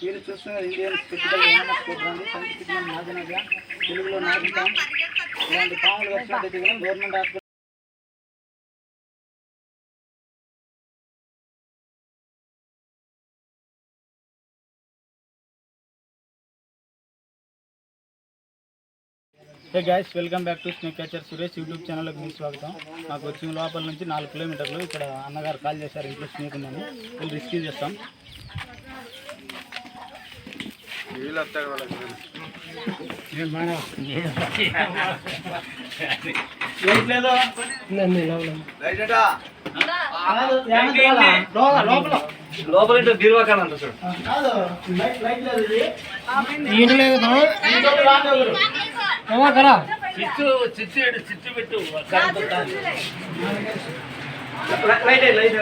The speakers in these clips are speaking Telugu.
మీరు చూస్తున్న ఇండియన్ స్పెషల్ తెలుగులో నాటుతాం ఇలాంటి పాములు government hospital hey guys welcome back to snake catcher Suresh YouTube ఛానల్కి మీ స్వాగతం. నాకు వచ్చిన లోపల నుంచి నాలుగు కిలోమీటర్లు ఇక్కడ అన్నగారు కాల్ చేశారు ఇంట్లో స్నేక్ ఉందని రిస్క్యూ చేస్తాం. లేదు లోపల బీరువాకాలం అంట చూడు చిచ్చు చిచ్చు చిచ్చు పెట్టు లైట్ లైట్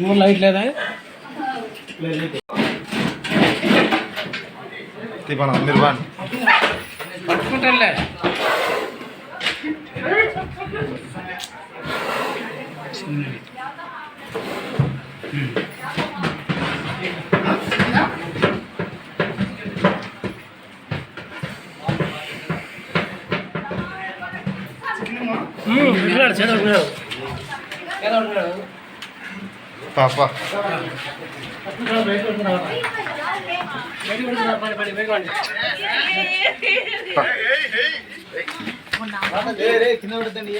మూడు లైట్ లేదా తీపన మీరు బాండి పాప. కింద పడుతుంది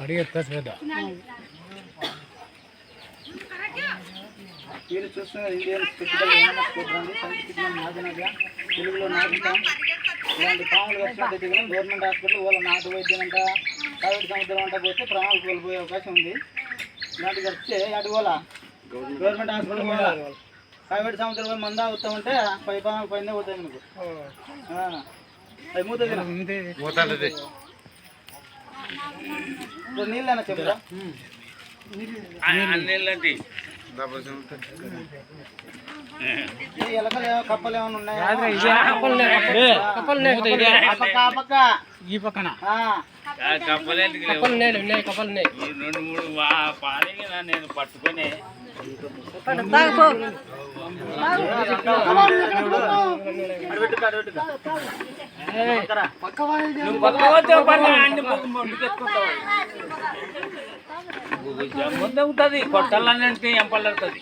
అయ్యి. అడిగే పెద్ద మీరు చూస్తున్న ఇండియన్ నాజనగా తెలుగులో నాటుతాం ఇలాంటి పాములు వచ్చినట్టయితే కూడా గవర్నమెంట్ హాస్పిటల్ వాళ్ళ నాటు వైద్యం అంట ప్రైవేట్ సంస్థలు అంట పోతే ప్రాణాలు కోల్పోయే అవకాశం ఉంది ఇలాంటివి వస్తే అటు వాళ్ళ గవర్నమెంట్ హాస్పిటల్ ప్రైవేట్ సంస్థలు పోయి మందా వస్తామంటే పై పాములు పైన పోతాయి మనకు ఆ. అవి మూత పోతాంటది. నీళ్ళైనా చెప్పురా. ఈ కప్పలు పక్కన. కప్పలు ఉన్నాయి ఉన్నాయి కప్పలు ఉన్నాయి. రెండు మూడు నేను పట్టుకొని అడబెట్టుకో, అడబెట్టుకో. పక్కరా. నువ్వు పక్క పోతే పక్క అన్ని పక్క ముందుకెత్తుకుంటావు ముందు ఉంటుంది కొట్టాలనంటే ఏం పళ్ళడుతుంది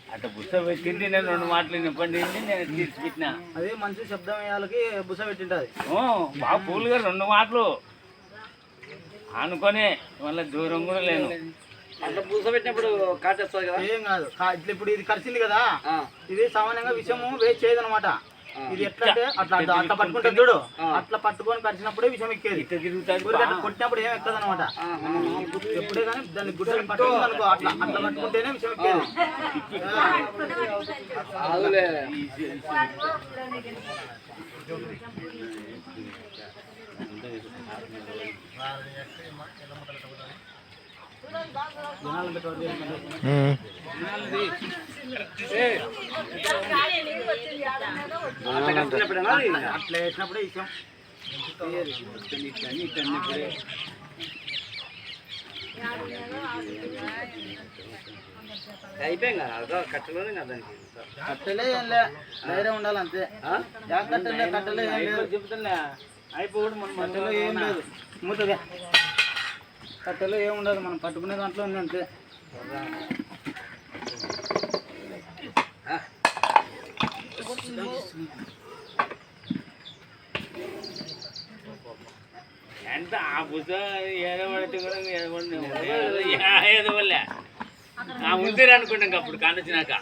అట్లా బుస్స పెట్టింది నేను రెండు మాటలు నింపండి నేను తీర్చి పెట్టిన. అది మంచి శబ్దం వేయాలకి బుస పెట్టింటది. ఓ, బాగా పూలుగా రెండు మాటలు. అనుకొని మళ్ళీ దూరం కూడా లేను. అట్లా పూస పెట్టినప్పుడు కాటేస్తుంది కదా? ఏం కాదు ఇట్లా ఇప్పుడు ఇది కలిసింది కదా ఇది సామాన్యంగా విషము వేస్ట్ చేయదు అనమాట ఇది ఎట్లా అంటే అట్లా అట్లా అట్లా పట్టుకుంటుంది చూడు. అట్లా పట్టుకొని కరిచినప్పుడే విషం ఎక్కేది. కొట్టినప్పుడు ఏం ఎక్కదు అనమాట ఎప్పుడే కానీ దాన్ని గుడ్డలు పట్టుకుంది అనుకో అట్లా అట్లా పట్టుకుంటేనే విషం ఎక్కేది. పెట్టి ఉమ్. అట్లా వేసినప్పుడే విషయం అయిపోయాం కదా అదో కట్టలోనే కదా దానికి కట్టెలే ఏం లే ధైర్యం ఉండాలి అంతే ఆ? యా కట్టెలే కట్టెలే ఏం లేదు చెప్తున్నా అయిపోయి మన కట్టెలో ఏం లేదు మూతగా కట్టెలో ఏం ఉండదు మనం పట్టుకునే దాంట్లో ఉంది అంతే ఆ. ఎంత ఆ బుస ఏదో పడితే కూడా ఏదో పడిన ఏదో వల్ల ఆ ముందే అనుకుంటాం అప్పుడు కానొచ్చినాక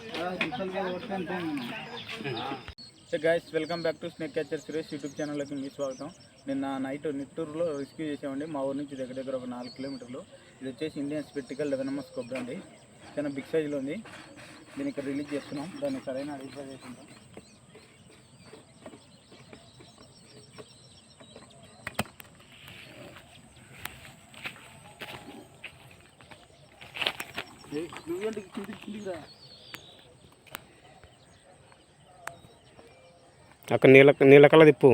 so guys welcome back to snake catcher Suresh YouTube ఛానల్లోకి మీ స్వాగతం. నిన్న నైట్ నిట్టూరులో రెస్క్యూ చేసామండి మా ఊరి నుంచి దగ్గర దగ్గర ఒక నాలుగు కిలోమీటర్లు. ఇది వచ్చేసి ఇండియన్ స్పెట్టికల్ లెవెనమస్ కొబ్బరి అండి. చాలా బిగ్ సైజులో ఉంది. దీన్ని ఇక్కడ రిలీజ్ చేస్తున్నాం. దాన్ని సరైన ఐడెంటిఫై చేసుకుంటాం నువ్వేంటి కిందికి కిందికి రా. అక్కడ నీళ్ళ నీళ్ళ కళ్ళ తిప్పు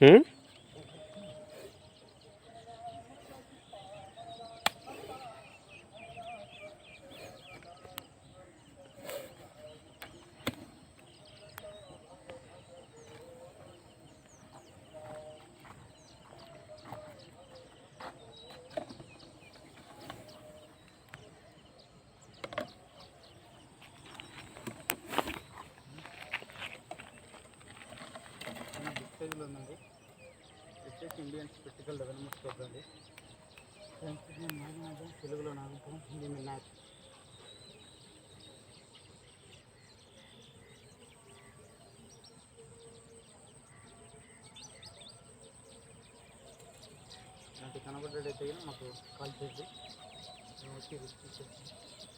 Hmm? సైజులో ఉందండి. ఇండియన్ స్పెక్టికల్ డెవలప్మెంట్ స్కోప్ అండి. తెలుగులో నాగపురం హిందీ మీద నాగ్ ఇలాంటి కనబడ్డైతే మాకు కాల్ చేసి మేము వచ్చి రిసీవ్ చేస్తాం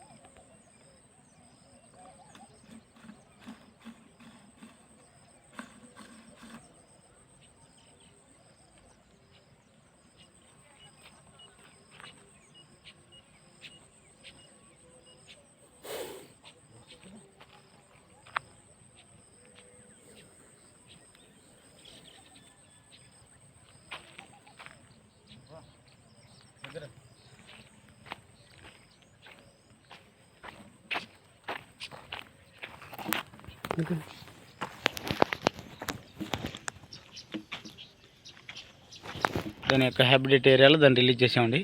దాని యొక్క హ్యాబిటేట్ ఏరియాలో దాన్ని రిలీజ్ చేసామండి